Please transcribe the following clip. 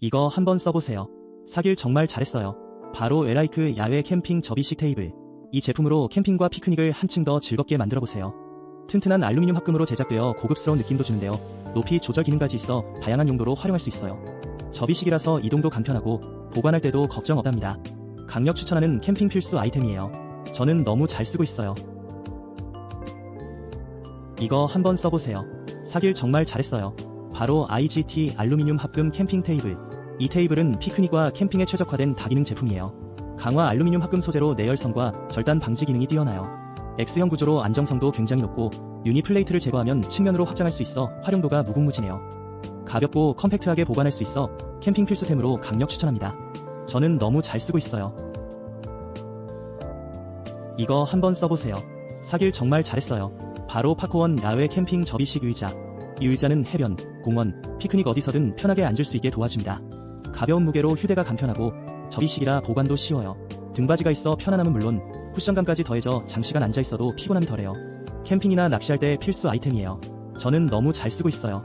이거 한번 써보세요. 사길 정말 잘했어요. 바로 에라이크 야외 캠핑 접이식 테이블. 이 제품으로 캠핑과 피크닉을 한층 더 즐겁게 만들어보세요. 튼튼한 알루미늄 합금으로 제작되어 고급스러운 느낌도 주는데요. 높이 조절 기능까지 있어 다양한 용도로 활용할 수 있어요. 접이식이라서 이동도 간편하고 보관할 때도 걱정 없답니다. 강력 추천하는 캠핑 필수 아이템이에요. 저는 너무 잘 쓰고 있어요. 이거 한번 써보세요. 사길 정말 잘했어요. 바로 IGT 알루미늄 합금 캠핑 테이블. 이 테이블은 피크닉과 캠핑에 최적화된 다기능 제품이에요. 강화 알루미늄 합금 소재로 내열성과 절단 방지 기능이 뛰어나요. X형 구조로 안정성도 굉장히 높고 유니 플레이트를 제거하면 측면으로 확장할 수 있어 활용도가 무궁무진해요. 가볍고 컴팩트하게 보관할 수 있어 캠핑 필수템으로 강력 추천합니다. 저는 너무 잘 쓰고 있어요. 이거 한번 써보세요. 사길 정말 잘했어요. 바로 파코원 야외 캠핑 접이식 의자. 이 의자는 해변, 공원, 피크닉 어디서든 편하게 앉을 수 있게 도와줍니다. 가벼운 무게로 휴대가 간편하고 접이식이라 보관도 쉬워요. 등받이가 있어 편안함은 물론 쿠션감까지 더해져 장시간 앉아 있어도 피곤함이 덜해요. 캠핑이나 낚시할 때 필수 아이템이에요. 저는 너무 잘 쓰고 있어요.